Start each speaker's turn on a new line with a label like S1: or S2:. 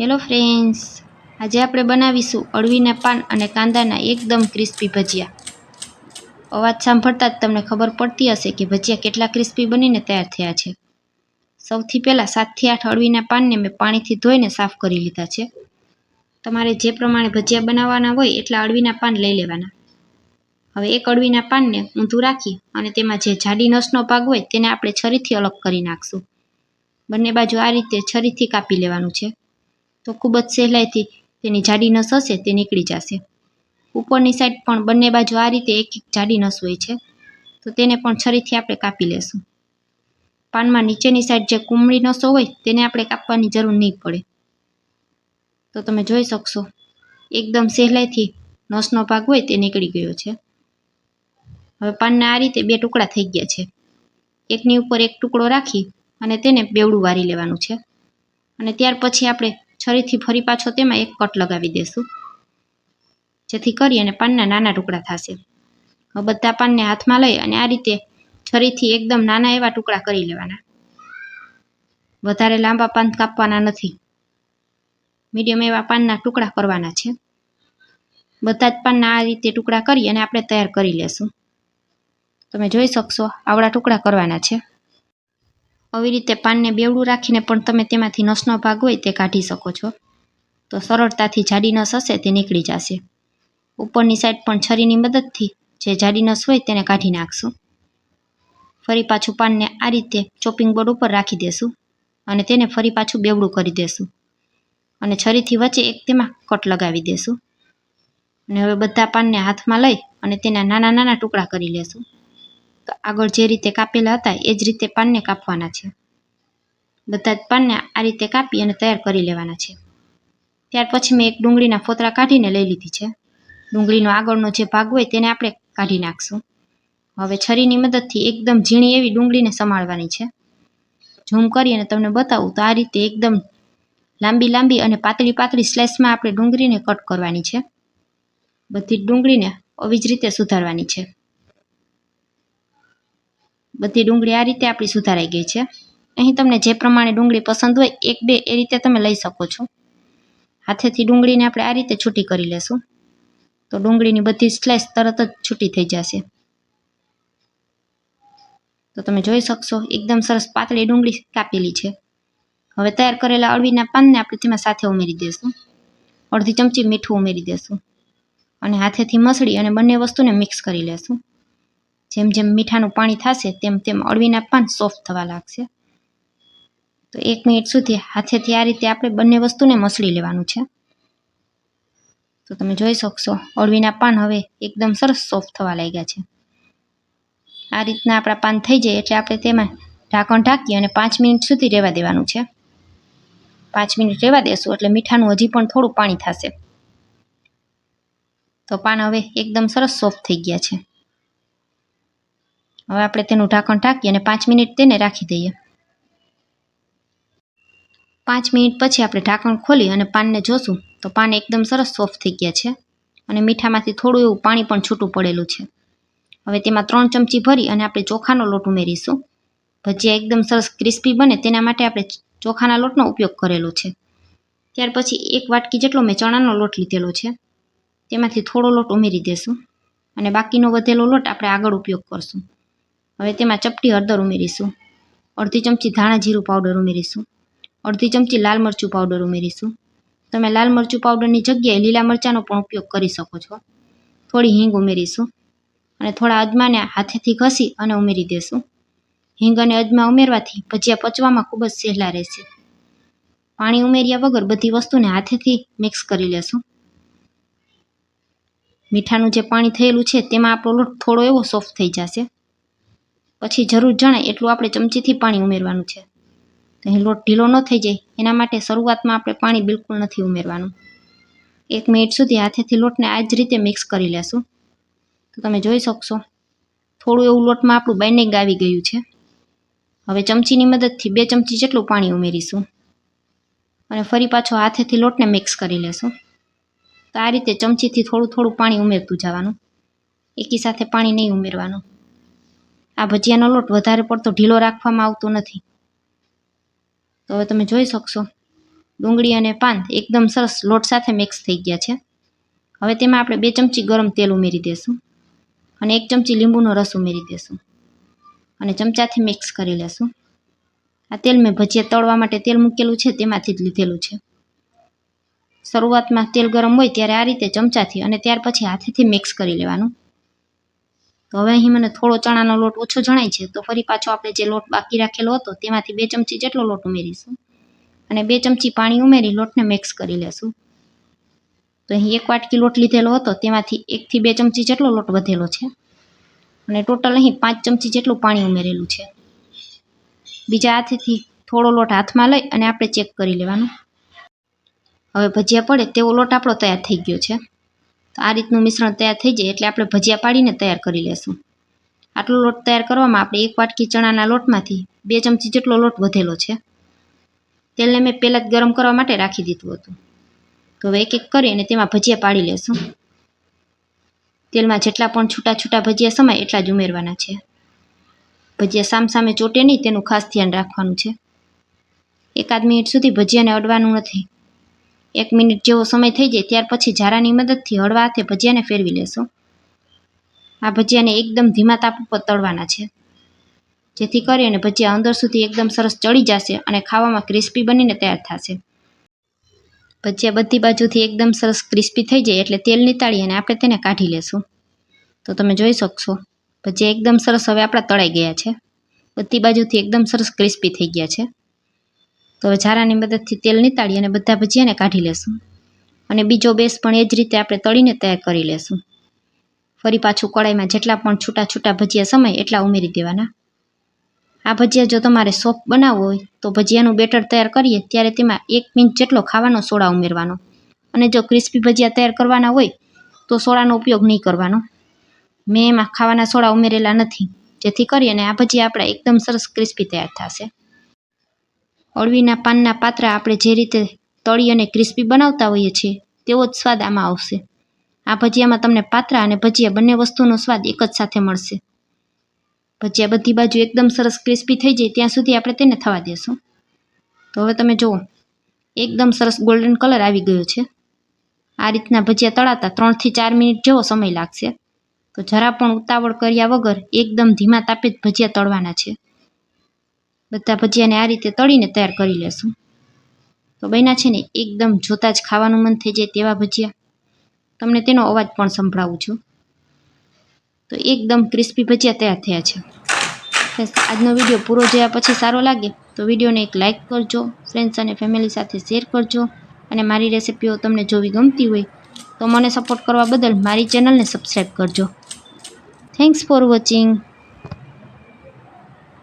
S1: Hello friends આજે આપણે બનાવીશું અળવીના પાન અને કાંદાના એકદમ ક્રિસ્પી ભજીયા. અવાજ સાંભળતા જ તમને ખબર પડતી હશે કે ભજીયા કેટલા ક્રિસ્પી બનીને તૈયાર થયા છે. સૌથી પહેલાં સાતથી આઠ અળવીના પાનને મેં પાણીથી ધોઈને સાફ કરી લીધા છે. તમારે જે પ્રમાણે ભજીયા બનાવવાના હોય એટલા અળવીના પાન લઈ લેવાના. હવે એક અળવીના પાનને ઊંધું રાખી અને તેમાં જે જાડી નસનો ભાગ હોય તેને આપણે છરીથી અલગ કરી નાખશું. બંને બાજુ આ રીતે છરીથી કાપી લેવાનું છે. તો ખૂબ જ સહેલાઈથી તેની જાડી નસ હશે તે નીકળી જશે. ઉપરની સાઈડ પણ બંને બાજુ આ રીતે એક એક જાડી નસ હોય છે. તો તેને પણ છરીથી આપણે કાપી લેશું. પાનમાં નીચેની સાઈડ જે કુમળી નસો હોય તેને આપણે કાપવાની જરૂર નહીં પડે. તો તમે જોઈ શકશો, એકદમ સહેલાઈથી નસનો ભાગ હોય તે નીકળી ગયો છે. હવે પાનના આ રીતે બે ટુકડા થઈ ગયા છે. એકની ઉપર એક ટુકડો રાખી અને તેને બેવડું વારી લેવાનું છે. અને ત્યાર પછી આપણે છરીથી ફરી પાછો તેમાં એક કટ લગાવી દેશું. જેથી કરી અને પાનના નાના ટુકડા થશે. હવે બધા પાનને હાથમાં લઈ અને આ રીતે છરીથી એકદમ નાના એવા ટુકડા કરી લેવાના. વધારે લાંબા પાન કાપવાના નથી. મીડિયમ એવા પાનના ટુકડા કરવાના છે. બધા જ પાનના આ રીતે ટુકડા કરી અને આપણે તૈયાર કરી લેશું. તમે જોઈ શકશો, આવડા ટુકડા કરવાના છે. આવી રીતે પાનને બેવડું રાખીને પણ તમે તેમાંથી નસનો ભાગ હોય તે કાઢી શકો છો. તો સરળતાથી જાડી નસ હશે તે નીકળી જશે. ઉપરની સાઈડ પણ છરીની મદદથી જે જાડી નસ હોય તેને કાઢી નાખશું. ફરી પાછું પાનને આ રીતે ચોપિંગ બોર્ડ ઉપર રાખી દેશું અને તેને ફરી પાછું બેવડું કરી દેશું. અને છરીથી વચ્ચે એક તેમાં કટ લગાવી દેશું. અને હવે બધા પાનને હાથમાં લઈ અને તેના નાના નાના ટુકડા કરી લેશું. આગળ જે રીતે કાપેલા હતા, એ જ રીતે પાનને કાપવાના છે. બધા જ પાનને આ રીતે કાપી અને તૈયાર કરી લેવાના છે. ત્યાર પછી મેં એક ડુંગળીના ફોતરા કાઢીને લઈ લીધી છે. ડુંગળીનો આગળનો જે ભાગ હોય તેને આપણે કાઢી નાખશું. હવે છરીની મદદથી એકદમ ઝીણી એવી ડુંગળીને સંભાળવાની છે. ઝૂમ કરી અને તમને બતાવું તો આ રીતે એકદમ લાંબી લાંબી અને પાતળી પાતળી સ્લાઇસમાં આપણે ડુંગળીને કટ કરવાની છે. બધી જ ડુંગળીને આવી જ રીતે સુધારવાની છે. બધી ડુંગળી આ રીતે આપણી સુધારાઈ ગઈ છે. અહીં તમને જે પ્રમાણે ડુંગળી પસંદ હોય, એક, બે, એ રીતે તમે લઈ શકો છો. હાથેથી ડુંગળીને આપણે આ રીતે છૂટી કરી લેશું. તો ડુંગળીની બધી સ્લાઇસ તરત જ છૂટી થઈ જશે. તો તમે જોઈ શકશો, એકદમ સરસ પાતળી ડુંગળી કાપેલી છે. હવે તૈયાર કરેલા અળવીના પાનને આપણે તેમાં સાથે ઉમેરી દઈશું અડધી ચમચી મીઠું ઉમેરી દઈશું અને હાથેથી મસળી અને બંને વસ્તુને મિક્સ કરી લેશું. જેમ જેમ મીઠાનું પાણી થશે, તેમ તેમ અળવીના પાન સોફ્ટ થવા લાગશે. તો એક મિનિટ સુધી હાથેથી આ રીતે આપણે બંને વસ્તુને મસળી લેવાનું છે. તો તમે જોઈ શકશો, અળવીના પાન હવે એકદમ સરસ સોફ્ટ થવા લાગ્યા છે. આ રીતના આપણા પાન થઈ જાય એટલે આપણે તેમાં ઢાંકણ ઢાંકી અને પાંચ મિનિટ સુધી રહેવા દેવાનું છે. પાંચ મિનિટ રહેવા દેશું એટલે મીઠાનું હજી પણ થોડું પાણી થશે. તો પાન હવે એકદમ સરસ સોફ્ટ થઈ ગયા છે. હવે આપણે તેનું ઢાંકણ ઢાંકી અને પાંચ મિનિટ તેને રાખી દઈએ. પાંચ મિનિટ પછી આપણે ઢાંકણ ખોલી અને પાનને જોશું તો પાન એકદમ સરસ સોફ્ટ થઈ ગયા છે અને મીઠામાંથી થોડું એવું પાણી પણ છૂટું પડેલું છે. હવે તેમાં ત્રણ ચમચી ભરી અને આપણે ચોખાનો લોટ ઉમેરીશું. ભજીયા એકદમ સરસ ક્રિસ્પી બને તેના માટે આપણે ચોખાના લોટનો ઉપયોગ કરેલો છે. ત્યાર પછી એક વાટકી જેટલો મેં ચણાનો લોટ લીધેલો છે. તેમાંથી થોડો લોટ ઉમેરી દેશું અને બાકીનો વધેલો લોટ આપણે આગળ ઉપયોગ કરશું. હવે તેમાં ચપટી હળદર ઉમેરીશું. અડધી ચમચી ધાણા જીરું પાવડર ઉમેરીશું. અડધી ચમચી લાલ મરચું પાવડર ઉમેરીશું. તમે લાલ મરચું પાવડરની જગ્યાએ લીલા મરચાંનો પણ ઉપયોગ કરી શકો છો. થોડી હિંગ ઉમેરીશું અને થોડા અજમાને હાથેથી ઘસી અને ઉમેરી દેશું. હિંગ અને અજમા ઉમેરવાથી ભજીયા પચવામાં ખૂબ જ સહેલા રહેશે. પાણી ઉમેર્યા વગર બધી વસ્તુને હાથેથી મિક્સ કરી લેશું. મીઠાનું જે પાણી થયેલું છે તેમાં આપણો લોટ થોડો એવો સોફ્ટ થઈ જશે. પછી જરૂર જણાય એટલું આપણે ચમચીથી પાણી ઉમેરવાનું છે. તો અહીં લોટ ઢીલો ન થઈ જાય, એના માટે શરૂઆતમાં આપણે પાણી બિલકુલ નથી ઉમેરવાનું. એક મિનિટ સુધી હાથેથી લોટને આ જ રીતે મિક્સ કરી લેશું. તો તમે જોઈ શકશો, થોડું એવું લોટમાં આપણું બાઇન્ડિંગ આવી ગયું છે. હવે ચમચીની મદદથી બે ચમચી જેટલું પાણી ઉમેરીશું. અને ફરી પાછો હાથેથી લોટને મિક્સ કરી લેશું. તો આ રીતે ચમચીથી થોડું થોડું પાણી ઉમેરતું જવાનું. એકી સાથે પાણી નહીં ઉમેરવાનું. આ ભજીયાનો લોટ વધારે પડતો ઢીલો રાખવામાં આવતો નથી. તો હવે તમે જોઈ શકશો, ડુંગળી અને પાન એકદમ સરસ લોટ સાથે મિક્સ થઈ ગયા છે. હવે તેમાં આપણે બે ચમચી ગરમ તેલ ઉમેરી દઈશું અને એક ચમચી લીંબુનો રસ ઉમેરી દઈશું અને ચમચાથી મિક્સ કરી લેશું. આ તેલ મેં ભજીયા તળવા માટે તેલ મૂકેલું છે, તેમાંથી જ લીધેલું છે. શરૂઆતમાં તેલ ગરમ હોય ત્યારે આ રીતે ચમચાથી અને ત્યાર પછી હાથેથી મિક્સ કરી લેવાનું. તો હવે અહીં મને થોડો ચણાનો લોટ ઓછો જણાય છે, તો ફરી પાછો આપણે જે લોટ બાકી રાખેલો હતો તેમાંથી બે ચમચી જેટલો લોટ ઉમેરીશું. અને બે ચમચી પાણી ઉમેરી લોટને મિક્સ કરી લેશું. તો અહીં એક વાટકી લોટ લીધેલો હતો, તેમાંથી એકથી બે ચમચી જેટલો લોટ વધેલો છે. અને ટોટલ અહીં પાંચ ચમચી જેટલું પાણી ઉમેરેલું છે. બીજા હાથેથી થોડો લોટ હાથમાં લઈ અને આપણે ચેક કરી લેવાનું. હવે ભજીયા પડે તેવો લોટ આપણો તૈયાર થઈ ગયો છે. તો આ રીતનું મિશ્રણ તૈયાર થઈ જાય એટલે આપણે ભજીયા પાડીને તૈયાર કરી લેશું. આટલો લોટ તૈયાર કરવામાં આપણે એક વાટકી ચણાના લોટમાંથી બે ચમચી જેટલો લોટ વધેલો છે. તેલને મેં પહેલાં જ ગરમ કરવા માટે રાખી દીધું હતું. તો હવે એક એક કરી અને તેમાં ભજીયા પાડી લેશું. તેલમાં જેટલા પણ છૂટા છૂટા ભજીયા સમાય એટલા જ ઉમેરવાના છે. ભજીયા સામ સામે ચોટે નહીં, તેનું ખાસ ધ્યાન રાખવાનું છે. એકાદ મિનિટ સુધી ભજીયાને અડવાનું નથી. એક મિનિટ જેવો સમય થઈ જાય ત્યાર પછી ઝારાની મદદથી હળવા હાથે ભજીયાને ફેરવી લેશું. આ ભજીયાને એકદમ ધીમા તાપ ઉપર તળવાના છે. જેથી કરીને ભજીયા અંદર સુધી એકદમ સરસ ચડી જશે અને ખાવામાં ક્રિસ્પી બનીને તૈયાર થશે. ભજીયા બધી બાજુથી એકદમ સરસ ક્રિસ્પી થઈ જાય એટલે તેલ નીતાળી અને આપણે તેને કાઢી લેશું. તો તમે જોઈ શકશો, ભજીયા એકદમ સરસ હવે આપણા તળાઈ ગયા છે. બધી બાજુથી એકદમ સરસ ક્રિસ્પી થઈ ગયા છે. તો હવે ઝારાની મદદથી તેલ નીતાળી અને બધા ભજીયાને કાઢી લેશું. અને બીજો બેસ પણ એ જ રીતે આપણે તળીને તૈયાર કરી લેશું. ફરી પાછું કડાઈમાં જેટલા પણ છૂટા છૂટા ભજીયા સમય એટલા ઉમેરી દેવાના. આ ભજીયા જો તમારે સોફ બનાવવો હોય તો ભજીયાનું બેટર તૈયાર કરીએ ત્યારે તેમાં એક પિંચ જેટલો ખાવાનો સોડા ઉમેરવાનો. અને જો ક્રિસ્પી ભજીયા તૈયાર કરવાના હોય તો સોડાનો ઉપયોગ નહીં કરવાનો. મેં એમાં ખાવાના સોડા ઉમેરેલા નથી. જેથી કરીને આ ભજીયા આપણા એકદમ સરસ ક્રિસ્પી તૈયાર થશે. અળવીના પાનના પાત્રા આપણે જે રીતે તળી અને ક્રિસ્પી બનાવતા હોઈએ છીએ, તેવો જ સ્વાદ આમાં આવશે. આ ભજીયામાં તમને પાત્રા અને ભજીયા બંને વસ્તુનો સ્વાદ એક જ સાથે મળશે. ભજીયા બધી બાજુ એકદમ સરસ ક્રિસ્પી થઈ જાય ત્યાં સુધી આપણે તેને થવા દેશું. તો હવે તમે જુઓ, એકદમ સરસ ગોલ્ડન કલર આવી ગયો છે. આ રીતના ભજીયા તળાતા ત્રણથી ચાર મિનિટ જેવો સમય લાગશે. તો જરા પણ ઉતાવળ કર્યા વગર એકદમ ધીમા તાપે જ ભજીયા તળવાના છે. બધા ભજીયાને આ રીતે તળીને તૈયાર કરી લેશું. તો બન્યા છે ને, એકદમ જોતાં જ ખાવાનું મન થઈ જાય તેવા ભજીયા. તમને તેનો અવાજ પણ સંભળાવું છું. તો એકદમ ક્રિસ્પી ભજીયા તૈયાર થયા છે. બસ, આજનો વીડિયો પૂરો જોયા પછી સારો લાગે તો વિડીયોને એક લાઇક કરજો, ફ્રેન્ડ્સ અને ફેમિલી સાથે શેર કરજો અને મારી રેસિપીઓ તમને જોવી ગમતી હોય તો મને સપોર્ટ કરવા બદલ મારી ચેનલને સબસ્ક્રાઈબ કરજો. Thanks for watching.